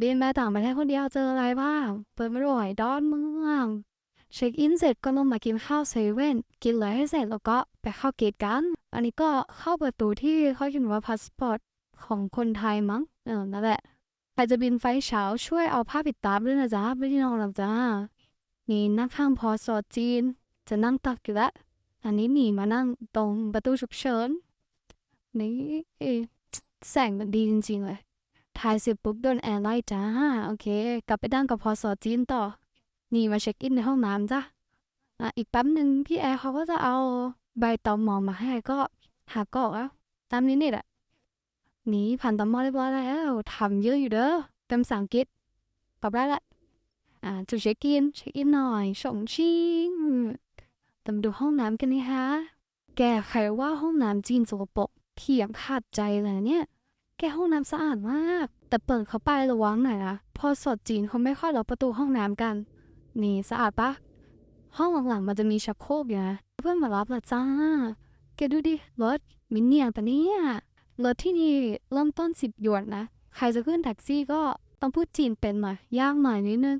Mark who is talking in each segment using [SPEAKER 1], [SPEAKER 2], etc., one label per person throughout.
[SPEAKER 1] บินมาต่างประเทศคนเดียวเจออะไรบ้างเปิดไม่รวยดอนเมืองเช็คอินเสร็จก็ลงมากินข้าวเซเว่นกินอะไรให้เสร็จแล้วก็ไปเข้าเกตกัน อันนี้ก็เข้าประตูที่เขาเขียนว่าพาสปอร์ตของคนไทยมั้งเออนั่นแหละใครจะบินไฟล์เช้าช่วยเอาผ้าปิดตาด้วยนะจ๊ะไม่ได้นอนหรอกจ้านี่นั่งข้างพอสอจีน จะนั่งตักอยู่ล้วอันนี้หนีมานั่งตรงประตูฉุกเฉินนี่แสงมันดีจริงๆเลย ถ่ายเสร็จปุ๊บโดนแอร์ไล่จ้าโอเค กลับไปนั่งกับพอสอจีนต่อ นี่มาเช็คอินในห้องน้ำจ้ะอะอีกแป๊บหนึ่งพี่แอร์เขาก็จะเอาใบตอมอมาให้ก็หากรอกแล้วตามนี้นี่แหละนี่ผ่านตอมอเรียบร้อยแล้วทำเยอะอยู่เด้อเต็มภาษาอังกฤษตอบได้ละอ่าจุดเช็คอินเช็คอินหน่อยส่งชิงตามดูห้องน้ำกันนี่ฮะแกใครว่าห้องน้ำจีนสกปรกเพียงขาดใจเลยเนี่ย แกห้องน้ำสะอาดมาก แต่เปิดเข้าไประวังหน่อยนะพอสดจีนเขาไม่ค่อยล็อกประตูห้องน้ำกัน นี่สะอาดปะ ห้องหลังๆมันจะมีชักโครกอยู่นะเพื่อนมารับละจ้า แกดูดิรถมินเนี่ยปะเนี่ยรถที่นี่เริ่มต้นสิบหยวนนะ ใครจะขึ้นแท็กซี่ก็ต้องพูดจีนเป็นหน่อยยากหน่อยนิดนึง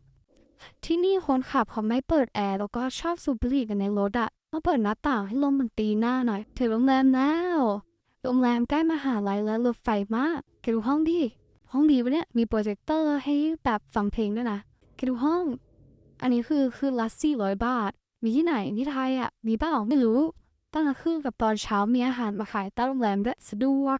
[SPEAKER 1] ที่นี่คนขับเขาไม่เปิดแอร์แล้วก็ชอบสูบบุหรี่กันในรถอะต้องเปิดหน้าต่างให้ลมมันตีหน้าหน่อย ถึงโรงแรมแล้ว โรงแรมใกล้มหาลัยและรถไฟมากแกดูห้องดิห้องดีปะเนี่ย มีโปรเจคเตอร์ให้แบบฟังเพลงด้วยนะแกดูห้อง อันนี้คือคือละสี่ร้อยบาท มีที่ไหนที่ไทยอะ มีเปล่าไม่รู้ ตั้งแต่คืนกับตอนเช้ามีอาหารมาขายใต้โรงแรมด้วยสะดวก